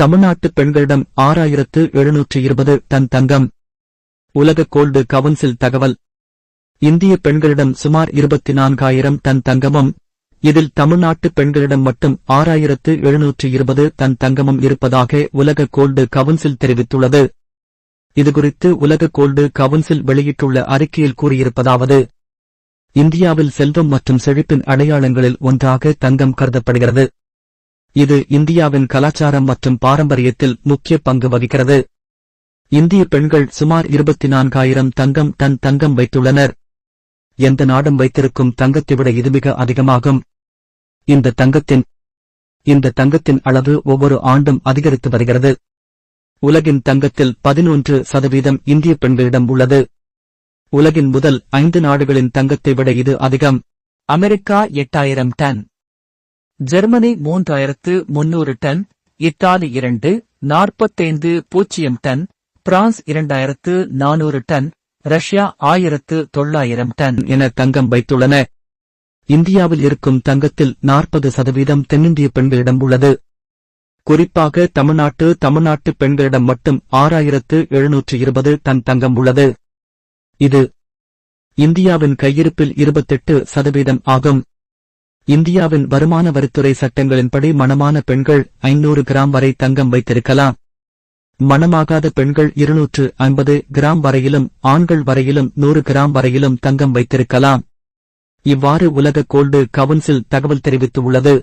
தமிழ்நாட்டு பெண்களிடம் ஆறாயிரத்து எழுநூற்று இருபது டன் தங்கம். உலக கோல்டு கவுன்சில் தகவல். இந்திய பெண்களிடம் சுமார் இருபத்தி நான்காயிரம் டன் தங்கமும் இதில் தமிழ்நாட்டு பெண்களிடம் மட்டும் ஆறாயிரத்து எழுநூற்று இருபது டன் தங்கமும் இருப்பதாக உலக கோல்டு கவுன்சில் தெரிவித்துள்ளது. இதுகுறித்து உலக கோல்டு கவுன்சில் வெளியிட்டுள்ள அறிக்கையில் கூறியிருப்பதாவது இந்தியாவில் செல்வம் மற்றும் செழிப்பின் அடையாளங்களில் ஒன்றாக தங்கம் கருதப்படுகிறது. இது இந்தியாவின் கலாச்சாரம் மற்றும் பாரம்பரியத்தில் முக்கிய பங்கு வகிக்கிறது. இந்திய பெண்கள் சுமார் இருபத்தி நான்காயிரம் தங்கம் டன் தங்கம் வைத்துள்ளனர். எந்த நாடும் வைத்திருக்கும் தங்கத்தை விட இது மிக அதிகமாகும். இந்த தங்கத்தின் இந்த தங்கத்தின் அளவு ஒவ்வொரு ஆண்டும் அதிகரித்து வருகிறது. உலகின் தங்கத்தில் பதினொன்று சதவீதம் இந்திய பெண்களிடம் உள்ளது. உலகின் முதல் ஐந்து நாடுகளின் தங்கத்தை விட இது அதிகம். அமெரிக்கா எட்டாயிரம் டன். ஜெர்மனி மூன்றாயிரத்து முன்னூறு டன் இத்தாலி இரண்டு நாற்பத்தைந்து பூஜ்ஜியம் டன் பிரான்ஸ் இரண்டாயிரத்து நானூறு டன் ரஷ்யா ஆயிரத்து தொள்ளாயிரம் டன். என தங்கம் வைத்துள்ளன. இந்தியாவில் இருக்கும் தங்கத்தில் நாற்பது சதவீதம் தென்னிந்திய பெண்களிடம் உள்ளது. குறிப்பாக தமிழ்நாட்டு தமிழ்நாட்டு பெண்களிடம் மட்டும் ஆறாயிரத்து எழுநூற்று இருபது டன் தங்கம் உள்ளது. இது இந்தியாவின் கையிருப்பில் இருபத்தெட்டு சதவீதம் ஆகும். இந்தியாவின் வருமான வரித்துறை சட்டங்களின்படி மணமான பெண்கள் ஐநூறு கிராம் வரை தங்கம் வைத்திருக்கலாம். மணமாகாத பெண்கள் இருநூற்று ஐம்பது கிராம் வரையிலும் ஆண்கள் வரையிலும் நூறு கிராம் வரையிலும் தங்கம் வைத்திருக்கலாம். இவ்வாறு உலக கோல்டு கவுன்சில் தகவல் தெரிவித்துள்ளது.